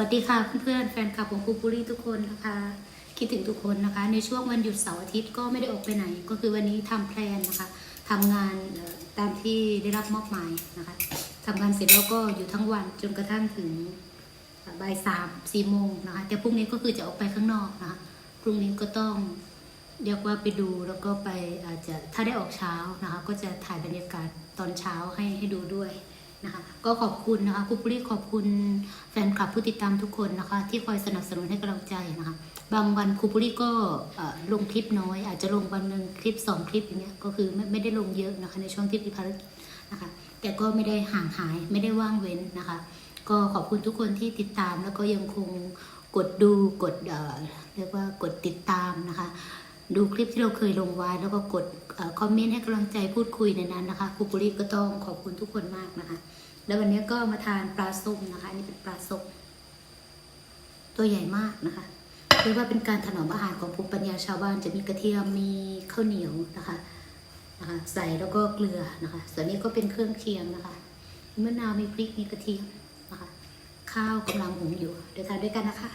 วัสดีค่ะเพื่อนๆแฟนคลับของครูปุรีทุกคนนะคะ คิดถึงทุกคนนะคะ ในช่วงวันหยุดเสาร์อาทิตย์ก็ไม่ได้ออกไปไหน ก็คือวันนี้ทำแพลนนะคะทำงานตามที่ได้รับมอบหมายนะคะทำงานเสร็จแล้วก็อยู่ทั้งวันจนกระทั่งถึงบ่ายสามสี่โมงนะคะ แต่พรุ่งนี้ก็คือจะออกไปข้างนอกนะคะพรุ่งนี้ก็ต้องเรียกว่าไปดูแล้วก็ไปอาจจะถ้าได้ออกเช้านะคะ ก็จะถ่ายบรรยากาศตอนเช้าให้ให้ดูด้วย นะคะก็ขอบคุณนะคะครูปุริขอบคุณแฟนคลับผู้ติดตามทุกคนนะคะ ที่คอยสนับสนุนให้กำลังใจนะคะ บางวันครูปุริก็ลงคลิปน้อย อาจจะลงวันหนึ่งคลิปสองคลิปอย่างเงี้ยก็คือไม่ไม่ได้ลงเยอะนะคะในช่วงที่มีภารกิจนะคะ แต่ก็ไม่ได้ห่างหายไม่ได้ว่างเว้นนะคะ ก็ขอบคุณทุกคนที่ติดตามแล้วก็ยังคงกดดูกดเเรียกว่ากดติดตามนะคะ ดูคลิปที่เราเคยลงไว้แล้วก็กดอคอมเมนต์ให้กำลังใจพูดคุยในนั้นนะคะครูปุริก็ต้องขอบคุณทุกคนมากนะคะ แล้ววันนี้ก็มาทานปลาส้มนะคะนนี่เป็นปลาส้มตัวใหญ่มากนะคะเรียกว่าเป็นการถนอมอาหารของภูมิปัญญาชาวบ้านจะมีกระเทียมมีข้าวเหนียวนะคะนะคะใส่แล้วก็เกลือนะคะ ส่วนนี้ก็เป็นเครื่องเคียงนะคะมีมะนาวมีพริกมีกระเทียมนะคะ ข้าวกำลังหุงอยู่เดี๋ยวทานด้วยกันนะคะ